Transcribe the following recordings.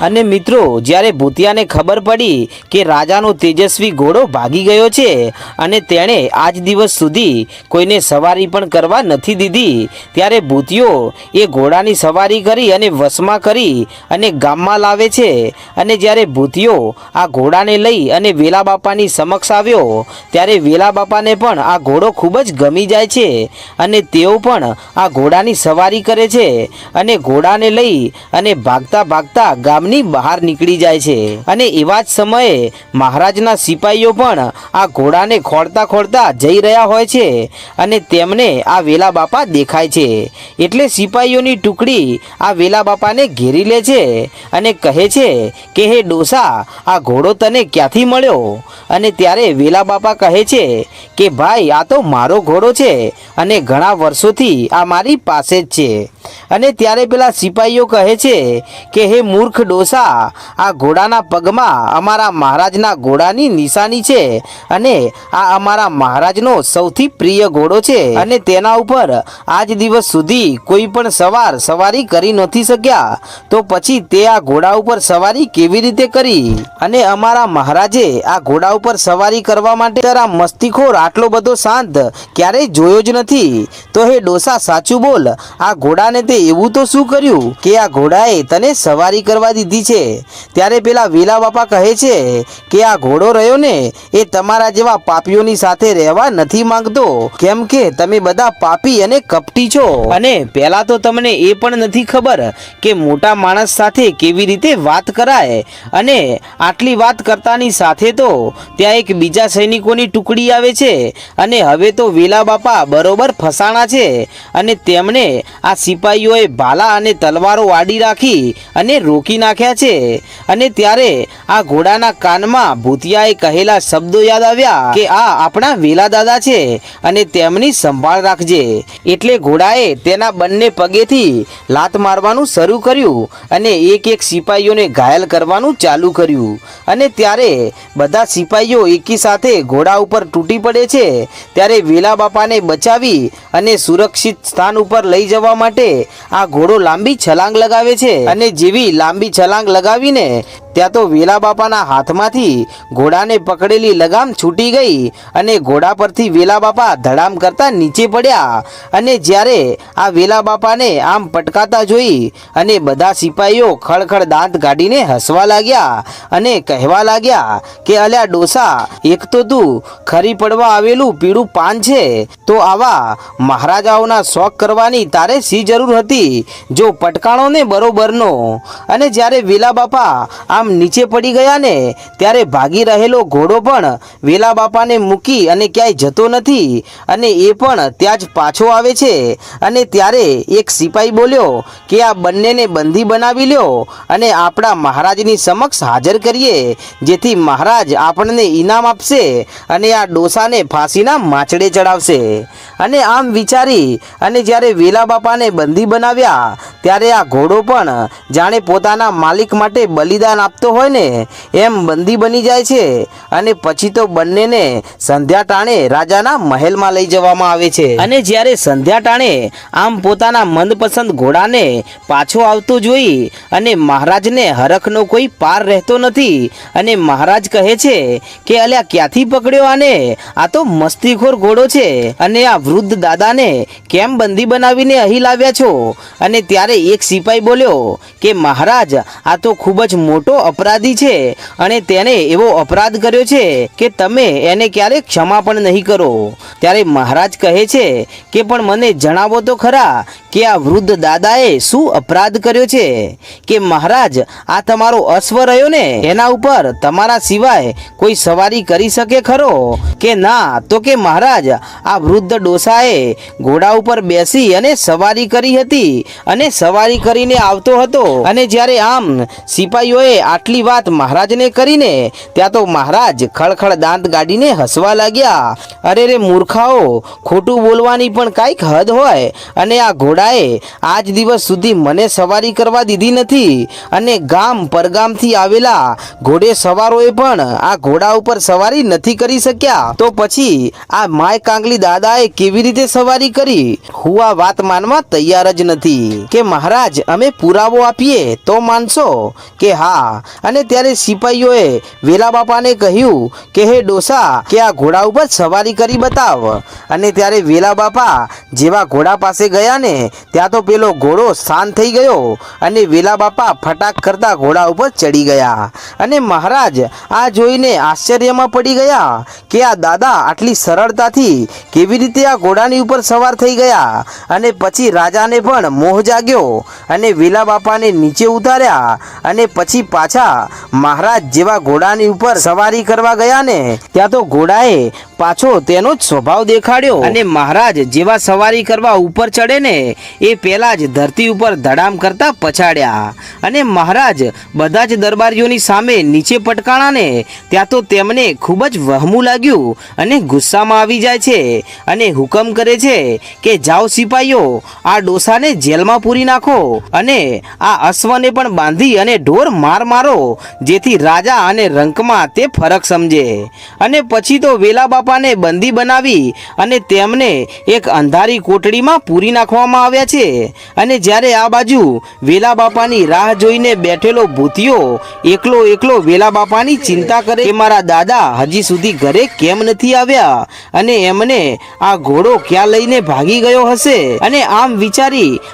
અને મિત્રો, જ્યારે ભૂતિયાને ખબર પડી કે રાજાનો તેજસ્વી ઘોડો ભાગી ગયો છે અને તેણે આજ દિવસ સુધી કોઈને સવારી પણ કરવા નથી દીધી, ત્યારે ભૂતિયો એ ઘોડાની સવારી કરી અને વશમાં કરી અને ગામમાં લાવે છે. અને જ્યારે ભૂતિયો આ ઘોડાને લઈ અને વેલા બાપાની સમક્ષ આવ્યો, ત્યારે વેલા બાપાને પણ આ ઘોડો ખૂબ જ ગમી જાય છે અને તેઓ પણ આ ઘોડાની સવારી કરે છે અને ઘોડાને લઈ અને ભાગતા ભાગતા ગામની બહાર નીકળી જાય છે. અને એવા જ સમયે મહારાજના સિપાહીઓ પણ આ ઘોડાને ખોળતા ખોળતા જઈ રહ્યા હોય છે અને તેમને આ વેલા બાપા દેખાય છે. એટલે સિપાહીઓની ટુકડી આ વેલા બાપાને ઘેરી લે છે અને કહે છે કે, હે ડોસા, આ ઘોડો તને ક્યાંથી મળ્યો? અને ત્યારે વેલા બાપા કહે છે કે, ભાઈ, આ તો મારો ઘોડો છે અને ઘણા વર્ષોથી આ મારી પાસે જ છે. અને ત્યારે પેલા સિપાહીઓ કહે છે કે, હે મૂર્ખ ડોસા, આ ઘોડાના પગમાં અમારા મહારાજના ઘોડાની નિશાની છે અને આ અમારા મહારાજનો સૌથી પ્રિય ઘોડો છે અને તેના ઉપર આજ દિવસ સુધી કોઈ પણ સવાર સવારી કરી નથી શક્યા. તો પછી તે આ ઘોડા ઉપર સવારી કેવી રીતે કરી? અને અમારા મહારાજે આ ઘોડા ઉપર સવારી કરવા માટે તારા મસ્તીખોર આટલો બધો શાંત ક્યારેય જોયો જ નથી. તો હે ડોસા, સાચું બોલ, આ ઘોડાને તે એવું તો શું કર્યું કે આ ઘોડાએ તને સવારી કરવા દીધી છે? ત્યારે પેલા વેલા બાપા કહે છે કે આ ઘોડો રહ્યો ને એ તમારા જેવા પાપીઓની સાથે રહેવા નથી માંગતો. કેમ કે તમે બધા પાપી અને કપટી છો. અને પહેલા તો તમને એ પણ નથી ખબર કે મોટા માણસ સાથે કેવી રીતે વાત કરાય. અને આટલી વાત કરતાની સાથે તો ત્યાં એક બીજા સૈનિકોની ટુકડી આવે છે. અને હવે તો વેલા બાપા બરોબર ફસાણા છે. અને તેમણે આ સિપાહીઓએ ભાલા અને તલવારો વાડી રાખી અને રોકી નાખ્યા છે. અને ત્યારે આ ઘોડાના કાનમાં ભૂતિયાએ કહેલા શબ્દો યાદ આવ્યા કે આ આપણા વેલા દાદા છે અને તેમની સંભાળ રાખજે. એટલે ઘોડાએ તેના બંને પગેથી લાત મારવાનું શરૂ કર્યું અને એક એક સિપાહીઓને ઘાયલ કરવાનું ચાલુ કર્યું. અને ત્યારે બધા સિપાહીઓ એકી સાથે ઘોડા ઉપર તૂટી પડે છે. ત્યારે વેલા બાપાને બચાવી અને સુરક્ષિત સ્થાન ઉપર લઈ જવા માટે આ ઘોડો લાંબી છલાંગ લગાવે છે. અને જેવી લાંબી છલાંગ લગાવીને ત્યાં તો વેલા બાપાના હાથમાંથી ઘોડાને પકડેલી લગામ છૂટી ગઈ અને ઘોડા પરથી વેલા બાપા ધડામ કરતા નીચે પડ્યા. અને જ્યારે આ વેલા બાપાને આમ પટકાતા જોઈ અને બધા સિપાહીઓ ખળખળ દાંત કાઢીને હસવા લાગ્યા અને કહેવા લાગ્યા કે, અલ્યા ડોસા, એક તો તું ખરી પડવા આવેલું પીળું પાન છે. તો આવા મહારાજાઓના શોખ કરવાની તારે સી જરૂર હતી. જો પટકાણો ને બરોબરનો. અને જ્યારે વેલા આમ નીચે પડી ગયા ને ત્યારે ભાગી રહેલો ઘોડો પણ વેલા મૂકી અને ક્યાંય જતો નથી. અને એ પણ ત્યાં જ પાછો આવે છે. અને ત્યારે એક સિપાઈ બોલ્યો કે આ બંનેને બંદી બનાવી લ્યો અને આપણા મહારાજની સમક્ષ હાજર કરીએ, જેથી મહારાજ આપણને ઇનામ આપશે અને આ ડોસાને ફાંસીના માછડે ચડાવશે. અને આમ વિચારી અને જ્યારે વેલા બાપાને બંદી બનાવ્યા. ત્યારે આ ઘોડો પણ જાણે પોતાના માલિક માટે બલિદાન આપતો હોય ને, એમ બંદી બની જાય છે. અને પછી તો બંનેને સંધ્યા ટાણે રાજાના મહેલમાં લઈ જવામાં આવે છે. અને જ્યારે સંધ્યા ટાણે આમ પોતાના મનપસંદ ઘોડાને પાછો આવતો જોઈ અને મહારાજને હરખનો કોઈ પાર રહેતો નથી અને મહારાજ કહે છે કે, અલ્યા, ક્યાંથી પકડ્યો આને? આ તો મસ્તીખોર ઘોડો છે. અને આ વૃદ્ધ દાદાને કેમ બંદી બનાવીને અહીં લાવ્યા છો? અને ત્યારે એક સિપાઈ બોલ્યો કે, મહારાજ, આ તો ખૂબ જ મોટો અપરાધી છે. અને તેણે એવો અપરાધ કર્યો છે કે, તમે એને ક્યારેક ક્ષમા પણ નહીં કરો. ત્યારે મહારાજ કહે છે કે, પણ મને જણાવો તો ખરા કે આ વૃદ્ધ દાદાએ શું અપરાધ કર્યો છે? કે, મહારાજ, આ તમારો અશ્વ રહ્યો ને? એના ઉપર તમારા સિવાય કોઈ સવારી કરી શકે ખરો? કે ના, તો કે, મહારાજ, આ વૃદ્ધ ડોસાએ ઘોડા ઉપર બેસી અને સવારી કરી હતી અને સવારી કરીને આવતો હતો. અને જ્યારે આમ સિપાહીઓએ આટલી વાત મહારાજને કરીને, ત્યાં તો મહારાજ ખળખળ દાંત ગાડીને હસવા લાગ્યા. અરે રે મૂર્ખાઓ, ખોટું બોલવાની પણ કાંઈક હદ હોય. અને આ ઘોડાએ આજ દિવસ સુધી મને સવારી કરવા દીધી નથી. અને ગામ પરગામથી આવેલા ઘોડે સવારોએ પણ આ ઘોડા ઉપર સવારી નથી કરી શક્યા. તો પછી આ માય કાંગલી દાદાએ કેવી રીતે સવારી કરી? હું આ વાત માનવા તૈયાર જ નથી. કે મહારાજ, અમે પુરાવો આપીએ તો માનશો? કે હા. અને ત્યારે સિપાહીઓએ વેલા બાપાને કહ્યું કે, હે ડોસા, કે આ ઘોડા ઉપર સવારી કરી બતાવ. અને ત્યારે વેલા બાપા જેવા ઘોડા પાસે ગયા ને ત્યાં તો પેલો ઘોડો શાંત થઈ ગયો અને વેલા બાપા ફટાક કરતા ઘોડા ઉપર ચડી ગયા. અને મહારાજ આ જોઈને આશ્ચર્યમાં પડી ગયા કે, આ દાદા આટલી સરળતાથી કેવી રીતે આ ઘોડાની ઉપર સવાર થઈ ગયા? અને પછી રાજાને પણ મોહ જાગ્યો અને વેલા બાપાને નીચે ઉતાર્યા અને પછી પાછા મહારાજ જેવા ઘોડાની ઉપર સવારી કરવા ગયા ને, ત્યાં તો ઘોડાએ પાછો તેનો જ સ્વભાવ દેખાડ્યો. અને મહારાજ જેવા સવારી કરવા ઉપર ચડે ને, એ પહેલા જ ધરતી ઉપર ધડામ કરતા પછાડ્યા. અને મહારાજ બધા જ દરબારીઓની સામે નીચે પટકાણા ને, ત્યાં તો તેમને ખૂબ જ વહમું લાગ્યું અને ગુસ્સામાં આવી જાય છે અને હુકમ કરે છે કે, જાઓ સિપાહીઓ આ ડોસાને જેલમાં પૂરી નાખો અને આ અશ્વને પણ બાંધી અને ઢોર માર મારો, જેથી રાજા અને રંકમાં તે ફરક સમજે. અને પછી તો વેલા બાપાને બંદી બનાવી અને તેમને એક અંધારી કોટડીમાં પૂરી નાખવામાં આવ્યા છે. અને જ્યારે આ બાજુ વેલા બાપાની રાહ જોઈને બેઠેલો ભૂતિયો એકલો એકલો વેલા બાપાની ચિંતા કરે કે મારા દાદા હજી સુધી ઘરે કેમ નથી આવ્યા? અને એમને આ ઘોડો ક્યાં લઈને ભાગી ગયો હશે? અને આમ વિચારી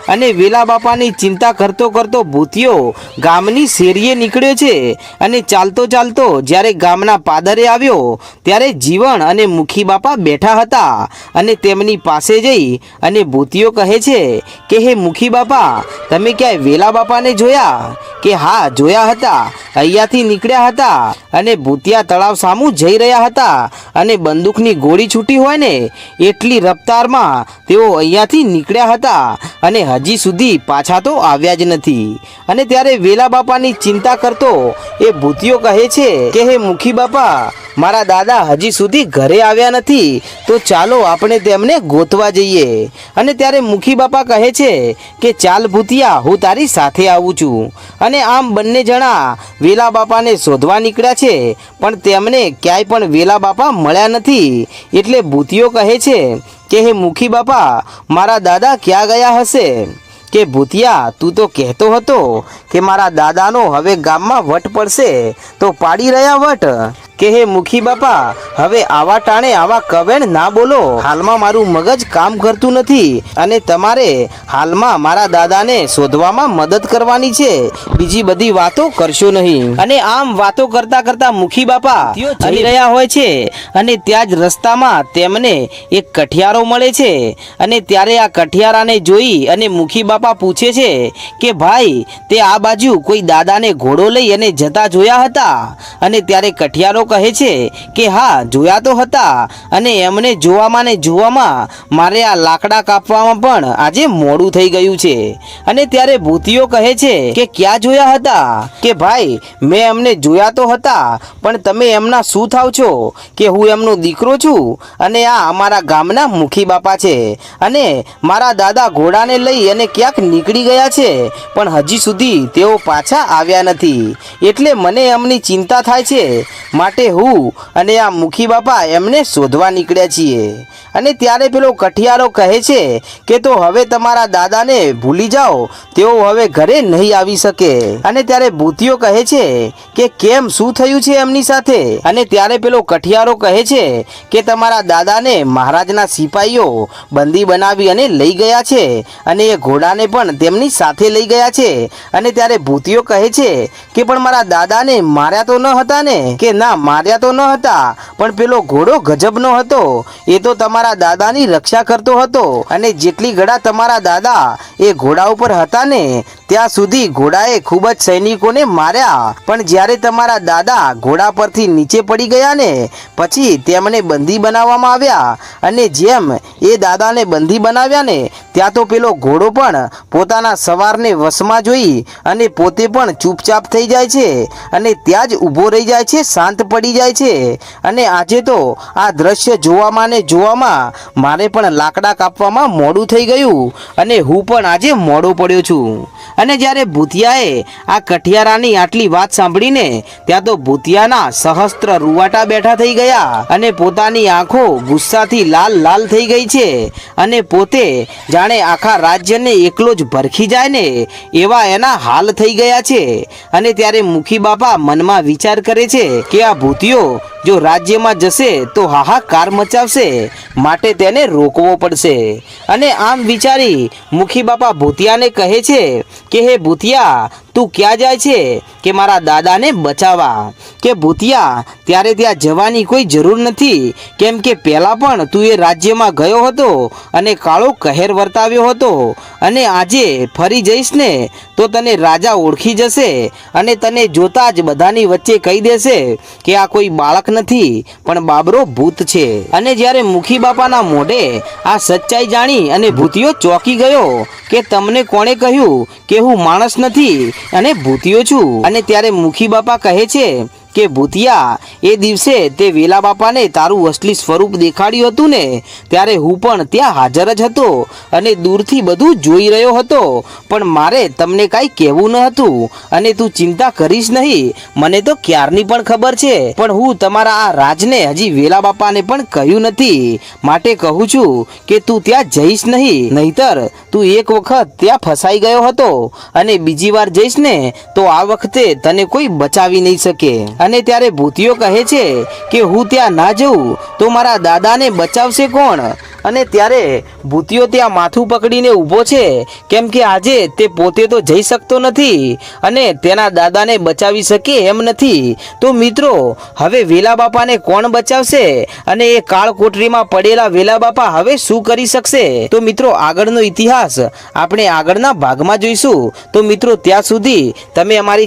અને વેલા બાપાની ચિંતા કરતો કરતો ભૂતિયો ગામની શેરીએ નીકળ્યો છે. અને ચાલતો ચાલતો જ્યારે ગામના પાદરે આવ્યો, ત્યારે જીવન અને મુખી બાપા બેઠા હતા અને તેમની પાસે જઈ અને ભૂતિયો કહે છે કે, હે મુખી બાપા, તમે ક્યાંય વેલા બાપાને જોયા? કે હા, જોયા હતા. અહીંયાથી નીકળ્યા હતા અને ભૂતિયા તળાવ સામું જઈ રહ્યા હતા અને બંદૂકની ગોળી છૂટી હોય ને, એટલી રફતારમાં તેઓ અહીંયાથી નીકળ્યા હતા. અને હજી સુધી પાછા તો આવ્યા જ નથી. અને ત્યારે વેલા બાપાની ચિંતા કરતો એ ભૂતિયો કહે છે કે, હે મુખી બાપા મારા દાદા હજી સુધી ઘરે આવ્યા નથી. તો ચાલો આપણે તેમને ગોતવા જઈએ. અને ત્યારે મુખી બાપા કહે છે કે, ચાલ ભૂતિયા, હું તારી સાથે આવું છું. અને આમ બંને જણા વેલા બાપાને શોધવા નીકળ્યા છે. પણ તેમને ક્યાંય પણ વેલા બાપા મળ્યા નથી. એટલે ભૂતિયો કહે છે કે, હે મુખી બાપા, મારા દાદા ક્યાં ગયા હશે? કે, ભૂતિયા, તું તો કહેતો હતો કે, મારા દાદાનો હવે ગામમાં વટ પડશે. તો પાડી રહ્યા વટ. કે હે મુખી બાપા હવે આવા ટાણે આવા કવેણ ના બોલો. હાલમાં મારું મગજ કામ કરતું નથી અને તમારે હાલમાં મારા દાદાને શોધવામાં મદદ કરવાની છે. બીજી બધી વાતો કરશો નહીં. અને આમ વાતો કરતા કરતા મુખી બાપા જઈ રહ્યા હોય છે. અને ત્યાં જ રસ્તામાં તેમને એક કઠિયારો મળે છે. અને ત્યારે આ કઠિયારાને જોઈ અને મુખી બાપા પૂછે છે કે ભાઈ તે આ બાજુ કોઈ દાદાને ઘોડો લઈ અને જતા જોયા હતા? અને ત્યારે કઠિયારો કહે છે કે, હા, જોયા તો હતા અને એમને જોવામાં ને જોવામાં મારે આ લાકડા કાપવામાં પણ આજે મોડું થઈ ગયું છે. અને ત્યારે ભૂતિયો કહે છે કે, ક્યાં જોયા હતા? કે ભાઈ, મેં એમને જોયા તો હતા, પણ તમે એમના શું થાવ છો? કે હું એમનો દીકરો છું અને આ અમારા ગામના મુખી બાપા છે અને મારા દાદા ઘોડાને લઈ અને ક્યાંક નીકળી ગયા છે, પણ હજી સુધી તેઓ પાછા આવ્યા નથી. એટલે મને એમની ચિંતા થાય છે. માટે હું અને આ મુખી બાપા એમને શોધવા નીકળ્યા છીએ. અને ત્યારે પેલો કઠિયારો કહે છે કે, તો હવે તમારા દાદાને ભૂલી જાઓ, તેઓ હવે ઘરે નહીં આવી શકે. અને ત્યારે ભૂતિયો કહે છે કે, કેમ? શું થયું છે એમની સાથે? અને ત્યારે પેલો કઠિયારો કહે છે કે, તમારા દાદાને મહારાજના સિપાહીઓ બંદી બનાવી અને લઈ ગયા છે અને એ ઘોડાને પણ તેમની સાથે લઈ ગયા છે. અને ત્યારે ભૂતિયો કહે છે કે, પણ મારા દાદાને માર્યા તો ન હતા ને? કે, ના માર્યા તો ન હતા, પણ પેલો ઘોડો ગજબનો હતો. એ તો તમારા દાદાની રક્ષા કરતો હતો અને જેટલી ગળા તમારા દાદા એ ઘોડા ઉપર હતા ને, ત્યાં સુધી ઘોડાએ ખૂબ જ સૈનિકોને માર્યા. પણ જ્યારે તમારા દાદા ઘોડા પરથી નીચે પડી ગયા ને, પછી તેમને બંદી બનાવવામાં આવ્યા. અને જેમ એ દાદાને બંદી બનાવ્યા ને, ત્યાં તો પેલો ઘોડો પણ પોતાના સવારને વશમાં જોઈ અને પોતે પણ ચૂપચાપ થઈ જાય છે અને ત્યાં જ ઊભો રહી જાય છે શાંત પડી જાય છે. અને આજે તો આ દ્રશ્ય જોવામાં ને જોવામાં મારે પણ લાકડા કાપવામાં મોડું થઈ ગયું અને હું પણ આજે મોડો પડ્યો છું. અને જ્યારે ભૂતિયાએ આ કઠિયારાની આટલી વાત સાંભળીને ત્યાં તો ભૂતિયાના સહસ્ત્ર રૂવાટા બેઠા થઈ ગયા અને પોતાની આંખો ગુસ્સાથી લાલ લાલ થઈ ગઈ છે. અને પોતે જાણે આખા રાજ્યને એકલો જ ભરખી જાય ને એવા એના હાલ થઈ ગયા છે. અને ત્યારે મુખી બાપા મનમાં વિચાર કરે છે કે આ ભૂતિયો જો રાજ્યમાં જશે તો હાહાકાર મચાવશે. માટે તેને રોકવો પડશે. અને આમ વિચારી મુખી બાપા ભૂતિયાને કહે છે કે, હે ભૂતિયા તું ક્યાં જાય છે? કે મારા દાદાને બચાવવા કે ભૂતિયા, ત્યારે ત્યાં જવાની કોઈ જરૂર નથી? કેમ કે પહેલાં પણ તું એ રાજ્યમાં ગયો હતો અને કાળો કહેર વર્તાવ્યો હતો. અને આજે ફરી જઈશ ને, તો તને રાજા ઓળખી જશે અને તને જોતા જ બધાની વચ્ચે કહી દેશે કે આ કોઈ બાળક નથી, પણ બાબરો ભૂત છે. અને જ્યારે મુખી બાપાના મોઢે આ સચ્ચાઈ જાણી અને ભૂતિયો ચોંકી ગયો કે તમને કોણે કહ્યું કે હું માણસ નથી અને ભૂતિયો છું. અને ત્યારે મુખી બાપા કહે છે કે ભૂતિયા, એ દિવસે તે વેલા બાપાને તારું અસલી સ્વરૂપ દેખાડ્યું હતું ને, ત્યારે હું પણ ત્યાં હાજર જ હતો અને દૂરથી બધું જોઈ રહ્યો હતો. પણ મારે તમને કાંઈ કહેવું ન હતું અને તું ચિંતા કરીશ નહીં, મને તો ક્યારની પણ ખબર છે. પણ હું તમારા આ રાજને હજી વેલા બાપાને પણ કહ્યું નથી. માટે કહું છું કે તું ત્યાં જઈશ નહીં, નહીતર તું એક વખત ત્યાં ફસાઈ ગયો હતો અને બીજી વાર જઈશ ને, તો આ વખતે તને કોઈ બચાવી નહીં શકે. અને ત્યારે ભૂતિયો કહે છે કે હું ત્યાં ના જઉં, તો મારા દાદાને બચાવશે કોણ? અને ત્યારે ભૂતિયો ત્યાં માથું પકડીને ઊભો છે, કેમ કે આજે તે પોતે તો જઈ શકતો નથી અને તેના દાદાને બચાવી શકે એમ નથી. તો મિત્રો, હવે વેલા બાપાને કોણ બચાવશે? અને એ કાળ કોટરીમાં પડેલા વેલા બાપા હવે શું કરી શકશે? તો મિત્રો, આગળનો ઇતિહાસ આપણે આગળના ભાગમાં જોઈશું. તો મિત્રો, ત્યાં સુધી તમે અમારી